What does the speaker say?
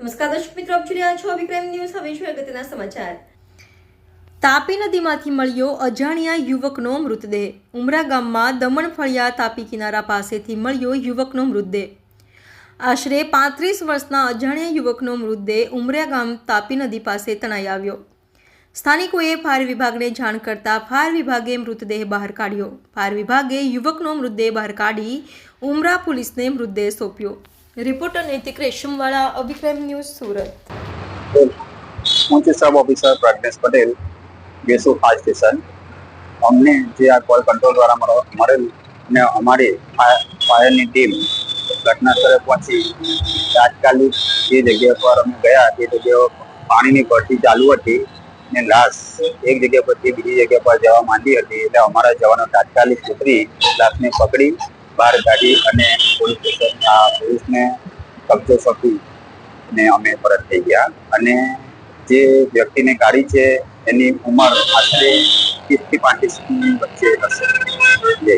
નમસ્કાર દર્શક મિત્રો, આપ જોઈ રહ્યા છો વિક્રમ ન્યૂઝ. હવે છે અગત્યના સમાચાર. તાપી નદીમાંથી મળ્યો અજાણ્યા યુવકનો મૃતદેહ. ઉમરા ગામમાં દમણફળિયા તાપી કિનારા પાસેથી મળ્યો યુવકનો મૃતદેહ. આશરે પાંત્રીસ વર્ષના અજાણ્યા યુવકનો મૃતદેહ ઉમરા ગામ તાપી નદી પાસે તણાઈ આવ્યો. સ્થાનિકોએ ફાયર વિભાગને જાણ કરતા ફાયર વિભાગે મૃતદેહ બહાર કાઢ્યો. ફાયર વિભાગે યુવકનો મૃતદેહ બહાર કાઢી ઉમરા પોલીસને મૃતદેહ સોંપ્યો. રિપોર્ટર નૈતિક રેશમવાળા અભિક્રમ ન્યૂઝ સુરત. હું છે sub officer Prajnesh Patel Vesu fire station. અમને જે આ કોલ કંટ્રોલ દ્વારા મળો- મળેલ ને અમારી ફાયર- ફાયરની ટીમ ઘટના સ્થળે પહોંચી. તાત્કાલિક જે જગ્યા પર અમે ગયા, તે જગ્યા પાણીની ભરતી ચાલુ હતી ને લાશ એક જગ્યા પરથી બીજી જગ્યા પર જવા માંડી હતી. એટલે અમારા જવાનો તાત્કાલિક ઉતરી લાશને પકડી, બહાર કાઢી અને પોલીસ આ પુરુષને કબજો સોંપી ને અમે પરત થઈ ગયા. અને જે વ્યક્તિને ગાડી છે, એની ઉંમર આશરે ત્રીસથી પાંત્રીસ વચ્ચે હશે.